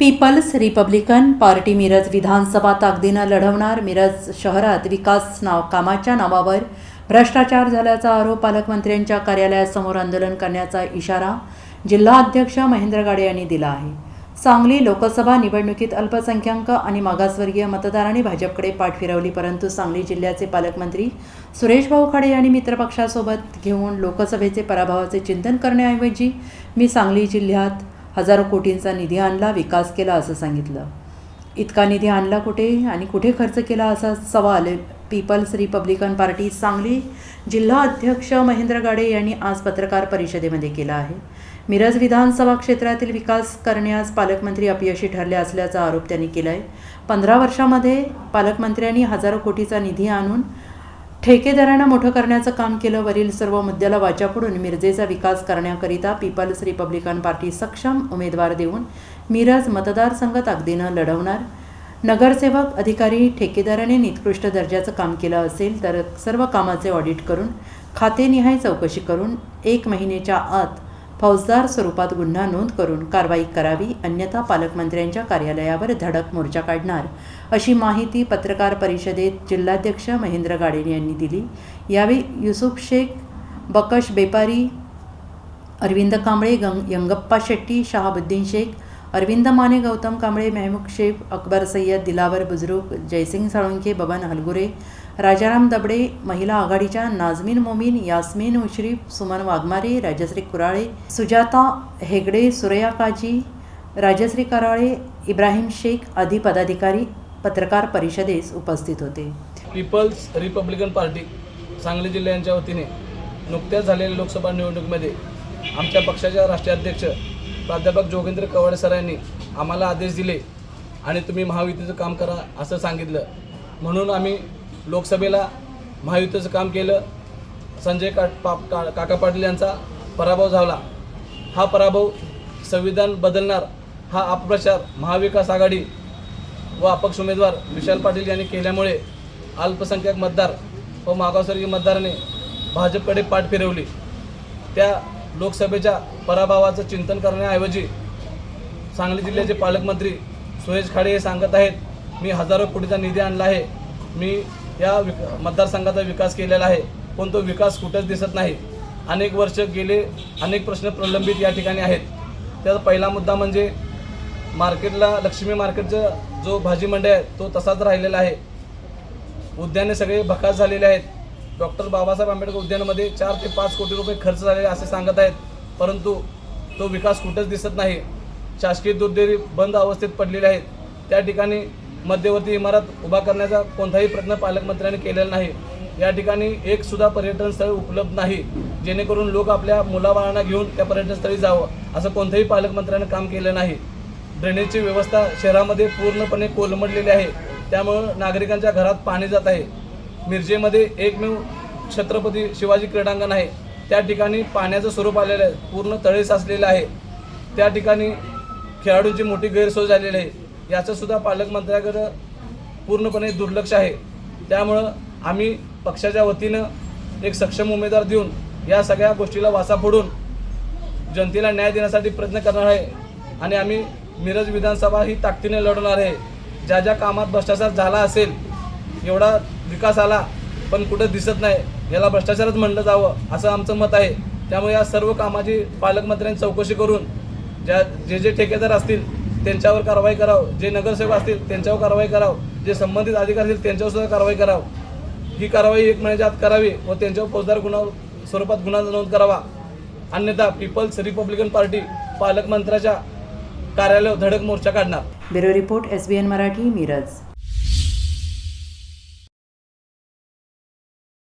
People's republican party Miraj विधानसभा ताकदीनं लढवणार मिरज शहरात विकास नाव कामाच्या नावावर. भ्रष्टाचार झाल्याचा आरोप पालकमंत्र्यांच्या कार्यालयासमोर आंदोलन करण्याचा इशारा जिल्हा अध्यक्ष महेंद्र गाडे यांनी दिला आहे. सांगली लोकसभा निवडणुकीत अल्पसंख्याक आणि मागासवर्गीय मतदारांनी भाजपकडे पाठ फिरवली परंतु सांगली जिल्ह्याचे पालकमंत्री सुरेश भाऊ खाडे यांनी मित्रपक्षासोबत घेऊन लोकसभेचे पराभवाचे चिंतन करण्याऐवजी मी सांगली जिल्ह्यात हजारो कोटींचा निधी आणला विकास केला असं सांगितलं. इतका निधी आणला कुठे आणि कुठे खर्च केला असा सवाल पीपल्स रिपब्लिकन पार्टी सांगली जिल्हा अध्यक्ष महेंद्र गाडे यांनी आज पत्रकार परिषदेमध्ये केला आहे. मिरज विधानसभा क्षेत्रातील विकास करण्यास पालकमंत्री अपयशी ठरले असल्याचा आरोप त्यांनी केला आहे पंधरा वर्षामध्ये पालकमंत्र्यांनी हजारो कोटीचा निधी आणून ठेकेदारांना मोठं करण्याचं काम केलं वरील सर्व मुद्द्याला वाचा फोडून मिरजेचा विकास करण्याकरिता पीपल्स रिपब्लिकन पार्टी सक्षम उमेदवार देऊन मिरज मतदारसंघ ताकदीनं लढवणार. नगरसेवक अधिकारी ठेकेदाराने निकृष्ट दर्जाचं काम केलं असेल तर सर्व कामाचे ऑडिट करून खातेनिहाय चौकशी करून एक महिन्याच्या आत फौजदार स्वरूपात गुन्हा नोंद करून कारवाई करावी अन्यथा पालकमंत्र्यांच्या कार्यालयावर धडक मोर्चा काढणार अशी माहिती पत्रकार परिषदेत जिल्हाध्यक्ष महेंद्र गाडे यांनी दिली. यावेळी युसुफ शेख बकश बेपारी अरविंद कांबळे गंग यंगप्पा शेट्टी शहाबुद्दीन शेख अरविंद माने गौतम कांबळे मेहमूद शेख अकबर सय्यद दिलावर बुजुर्ग जयसिंग साळुंके बबन हलगुरे राजाराम दबडे महिला आघाडीच्या नाझमीन मोमीन यास्मीन मुश्रीफ सुमन वाघमारे राजश्री कुराळे सुजाता हेगडे सुरया काजी राजश्री कराळे इब्राहिम शेख आदी पदाधिकारी पत्रकार परिषदेस उपस्थित होते. पीपल्स रिपब्लिकन पार्टी सांगली जिल्ह्यांच्या वतीने नुकत्याच झालेल्या लोकसभा निवडणुकीमध्ये आमच्या पक्षाच्या राष्ट्रीय अध्यक्ष प्राध्यापक जोगेंद्र कवाडे सरांनी आम्हाला आदेश दिले आणि तुम्ही महायुतीचं काम करा असं सांगितलं. म्हणून आम्ही लोकसभेला महायुतीचं काम केलं. संजय का पा का काका पाटील यांचा पराभव झाला. हा पराभव संविधान बदलणार हा अपप्रचार महाविकास आघाडी व अपक्ष उमेदवार विशाल पाटील यांनी केल्यामुळे अल्पसंख्याक मतदार व मागासवर्गीय मतदाराने भाजपकडे पाठ फिरवली. त्या लोकसभेच्या पराभवाचं चिंतन करण्याऐवजी सांगली जिल्ह्याचे पालकमंत्री सुरेश खाडे हे सांगत आहेत मी हजारो कोटीचा निधी आणला आहे. मी या विक मतदारसंघाचा विकास केलेला आहे पण तो विकास कुठंच दिसत नाही. अनेक वर्ष गेले अनेक प्रश्न प्रलंबित या ठिकाणी आहेत. त्याचा पहिला मुद्दा म्हणजे मार्केटला लक्ष्मी मार्केटचं जो भाजी मंडई आहे तो तसाच राहिलेला आहे. उद्याने सगळे भकास झालेले आहेत. डॉक्टर बाबासाहेब आंबेडकर उद्यानामध्ये चार ते पाच कोटी रुपये खर्च झालेले असे सांगत आहेत परंतु तो विकास कुठंच दिसत नाही. शासकीय दूध बंद अवस्थेत पडलेले आहेत. त्या ठिकाणी मध्यवर्ती इमारत उभा करण्याचा कोणताही प्रयत्न पालकमंत्र्यांनी केलेला नाही. या ठिकाणी एक सुद्धा पर्यटन स्थळ उपलब्ध नाही. जेणेकरून लोक आपल्या मुलाबाळांना घेऊन त्या पर्यटनस्थळी जावं असं कोणत्याही पालकमंत्र्यानं काम केलं नाही. ड्रेनेजची व्यवस्था शहरामध्ये पूर्णपणे कोलमडलेली आहे. त्यामुळं नागरिकांच्या घरात पाणी जात आहे. मिरजेमध्ये एकमेव छत्रपती शिवाजी क्रीडांगण आहे. त्या ठिकाणी पाण्याचं स्वरूप आलेलं आहे. पूर्ण तळे साचलेलं आहे. त्या ठिकाणी खेळाडूंची मोठी गैरसोय झालेली आहे. याचं सुद्धा पालकमंत्र्याकडं पूर्णपणे दुर्लक्ष आहे. त्यामुळं आम्ही पक्षाच्या वतीनं एक सक्षम उमेदवार देऊन या सगळ्या गोष्टीला वाचा फोडून जनतेला न्याय देण्यासाठी प्रयत्न करणार आहे आणि आम्ही मिरज विधानसभा ही ताकदीने लढवणार आहे. ज्या ज्या कामात भ्रष्टाचार झाला असेल एवढा विकास आला पण कुठं दिसत नाही याला भ्रष्टाचारच म्हणलं जावं असं आमचं मत आहे. त्यामुळे या सर्व कामाची पालकमंत्र्यांनी चौकशी करून ज्या जे जे ठेकेदार असतील त्यांच्यावर कारवाई करावं. जे नगरसेवक असतील त्यांच्यावर कारवाई करावं. जे संबंधित अधिकारी असतील त्यांच्यावर सुद्धा कारवाई करावं. ही कारवाई एक महिन्याच्या आत करावी व त्यांच्यावर फौजदार गुन्हा स्वरूपात गुन्हा नोंद करावा. अन्यथा पीपल्स रिपब्लिकन पार्टी पालकमंत्र्याच्या कार्यालयावर धडक मोर्चा काढणार. Bureau report S B N Marathi Miraj.